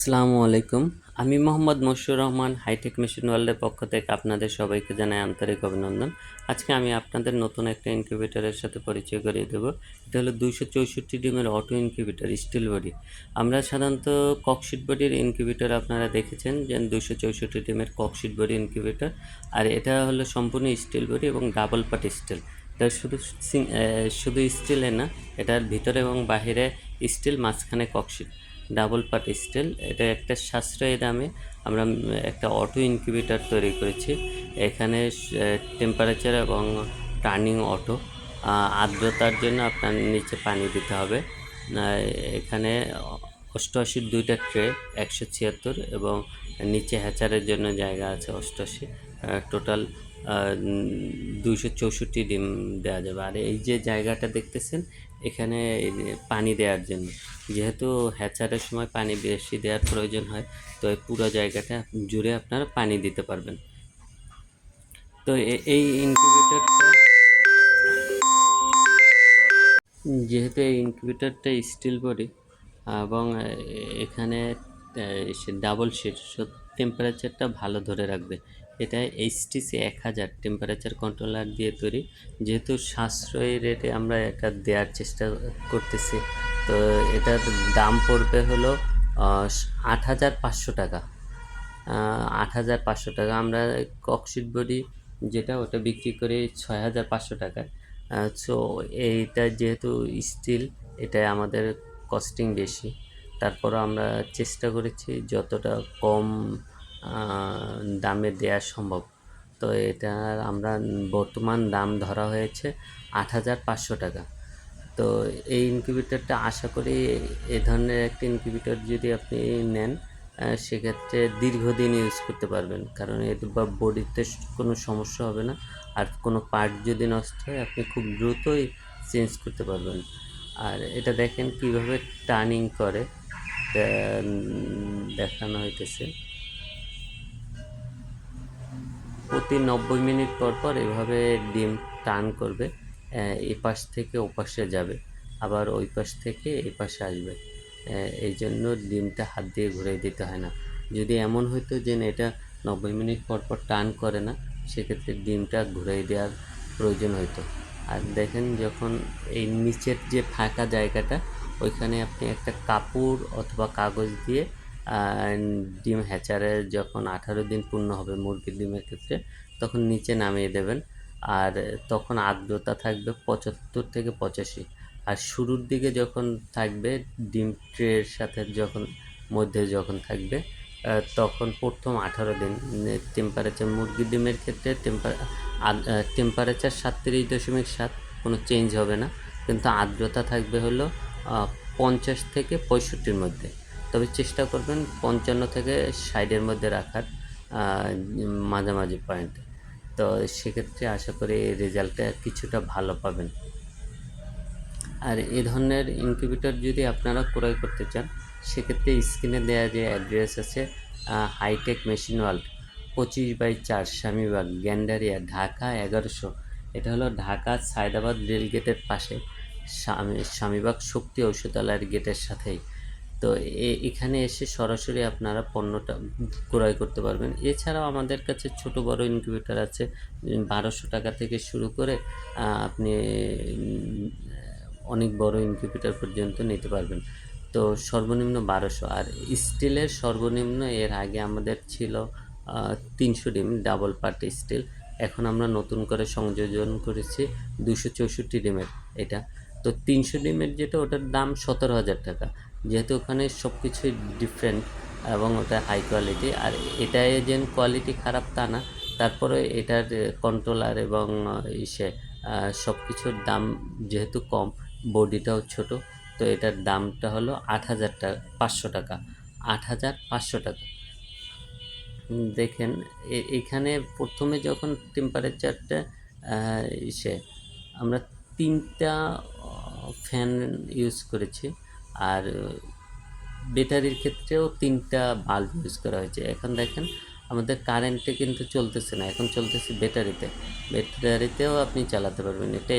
আসসালামু আলাইকুম। আমি মোহাম্মদ মশিউর রহমান হাইটেক মেশিন ওয়ার্ল্ডের পক্ষ থেকে আপনাদের সবাইকে জানাই আন্তরিক অভিনন্দন। আজকে আমি আপনাদের নতুন একটা ইনকিউবেটরের সাথে পরিচয় করিয়ে দেবো। এটা হলো দুইশো চৌষট্টি ডিমের অটো ইনকিউবেটর স্টিল বডি আমরা সাধারণত ককশিট বডির ইনকিউবেটর আপনারা দেখেছেন যে দুইশো চৌষট্টি ডিমের ককশিট বডি ইনকিউবেটর আর এটা হলো সম্পূর্ণ স্টিল বডি এবং ডাবল পার্ট স্টিল এটা শুধু শুধু স্টিলে না, এটার ভিতরে এবং বাহিরে স্টিল মাঝখানে ককশিট ডাবল পার্ট স্টিল, এটা একটা সাশ্রয়ী দামে আমরা একটা অটো ইনকিউবেটর তৈরি করেছি। এখানে টেম্পারেচার এবং টার্নিং অটো আর্দ্রতার জন্য আপনার নিচে পানি দিতে হবে। এখানে অষ্টআশির দুইটা ট্রে, একশো ছিয়াত্তর এবং নিচে হ্যাচারের জন্য জায়গা আছে অষ্টআশি। টোটাল দুইশো চৌষট্টি ডিম দেওয়া যাবে। আর এই যে জায়গাটা দেখতেছেন এখানে পানি দেওয়ার জন্য। যেহেতু হ্যাচারের সময় পানি বেশি দেওয়ার প্রয়োজন হয়, তো এই পুরো জায়গাটা জুড়ে আপনারা পানি দিতে পারবেন। তো এই ইনকিউবেটরটা যেহেতু এই ইনকিউবেটরটা স্টিল বডি, এবং এখানে ডাবল শিট টেম্পারেচারটা ভালো ধরে রাখবে। এটা এইচটিসি এক হাজার টেম্পারেচার কন্ট্রোলার দিয়ে তৈরি। যেহেতু সাশ্রয়ী রেটে আমরা এটা দেওয়ার চেষ্টা করতেছি, তো এটার দাম পড়বে হলো আট হাজার পাঁচশো টাকা। আট হাজার পাঁচশো টাকা। আমরা ককশিট বডি যেটা, ওটা বিক্রি করি ছয় হাজার পাঁচশো টাকায়। সো এইটা যেহেতু স্টিল এটা আমাদের কস্টিং বেশি। তারপরও আমরা চেষ্টা করেছি যতটা কম দামে দেওয়া সম্ভব। তো এটা আমরা বর্তমান দাম ধরা হয়েছে আট হাজার পাঁচশো টাকা। তো এই ইনকিউবেটরটা আশা করি এ ধরনের একটা ইনকিউবেটর যদি আপনি নেন সেক্ষেত্রে দীর্ঘদিন ইউজ করতে পারবেন। কারণ এর বা বডিতে কোনো সমস্যা হবে না। আর কোনো পার্ট যদি নষ্ট হয়, আপনি খুব দ্রুতই চেঞ্জ করতে পারবেন। আর এটা দেখেন কীভাবে টার্নিং করে। দেখানো হইতেছে। প্রতি নব্বই মিনিট পর পর এভাবে ডিম টান করবে আহ, এ পাশ থেকে ও পাশে যাবে আবার ওই পাশ থেকে এই পাশে আসবে এই জন্য ডিমটা হাত দিয়ে ঘুরে দিতে হয় না। যদি এমন হতো যে এটা নব্বই মিনিট পর পর টান করে না সেক্ষেত্রে ডিমটা ঘুরাই দেওয়ার প্রয়োজন হতো আর দেখেন যখন এই নিচের যে ফাঁকা জায়গাটা ওইখানে আপনি একটা কাপড় অথবা কাগজ দিয়ে ডিম হ্যাচারে যখন আঠারো দিন পূর্ণ হবে মুরগির ডিমের ক্ষেত্রে, তখন নিচে নামিয়ে দেবেন। আর তখন আর্দ্রতা থাকবে পঁচাত্তর থেকে পঁচাশি। আর শুরুর দিকে যখন থাকবে, ডিম ট্রের সাথে যখন, মধ্যে যখন থাকবে তখন প্রথম আঠারো দিন টেম্পারেচার মুরগির ডিমের ক্ষেত্রে টেম্পার টেম্পারেচার সাতত্রিশ দশমিক সাত, কোনো চেঞ্জ হবে না। কিন্তু আর্দ্রতা থাকবে হলো পঞ্চাশ থেকে পঁয়ষট্টির মধ্যে। তবে চেষ্টা করবেন পঞ্চান্ন থেকে ষাটের মধ্যে রাখার মাঝামাঝি পয়েন্টে তো সেক্ষেত্রে আশা করি রেজাল্টটা কিছুটা ভালো পাবেন। আর এই ধরনের ইনকিউবেটর যদি আপনারা ক্রয় করতে চান, সেক্ষেত্রে স্ক্রিনে দেওয়া যে অ্যাড্রেস আছে হাইটেক মেশিন ওয়ার্ল্ড পঁচিশ বাই চার স্বামীবাগ, গ্যান্ডারিয়া, ঢাকা এগারোশো। এটা হলো ঢাকা সায়দাবাদ রেল গেটের পাশে স্বামী- স্বামীবাগ শক্তি ঔষধালয়ের গেটের সাথেই। তো এখানে এসে সরাসরি আপনারা পণ্যটা ক্রয় করতে পারবেন। এছাড়াও আমাদের কাছে ছোট বড় ইনকিউবেটর আছে বারোশো টাকা থেকে শুরু করে আপনি অনেক বড় ইনকিউবেটর পর্যন্ত নিতে পারবেন। তো সর্বনিম্ন বারোশো। আর স্টিলের সর্বনিম্ন এর আগে আমাদের ছিল তিনশো ডিম ডাবল পার্ট স্টিল এখন আমরা নতুন করে সংযোজন করেছি দুশো চৌষট্টি ডিমের এটা। তো তিনশো ডিমের যেটা, ওটার দাম সতেরো হাজার টাকা। যেহেতু ওখানে সব কিছুই ডিফারেন্ট এবং ওটা হাই কোয়ালিটি আর এটা যে কোয়ালিটি খারাপ তা না, তারপরে এটার কন্ট্রোলার এবং ইসে সব কিছুর দাম যেহেতু কম বডিটাও ছোট, তো এটার দামটা হলো আট হাজার টাকা, পাঁচশো টাকা, আট হাজার পাঁচশো টাকা। দেখেন এখানে প্রথমে যখন টেম্পারেচারটা ইসে, আমরা তিনটা ফ্যান ইউজ করেছি। আর ব্যাটারির ক্ষেত্রেও তিনটা বাল্ব ইউজ করা হয়েছে। এখন দেখেন, আমাদের কারেন্টে কিন্তু চলতেছে না, এখন চলতেছে ব্যাটারিতে ব্যাটারিতেও আপনি চালাতে পারবেন এটা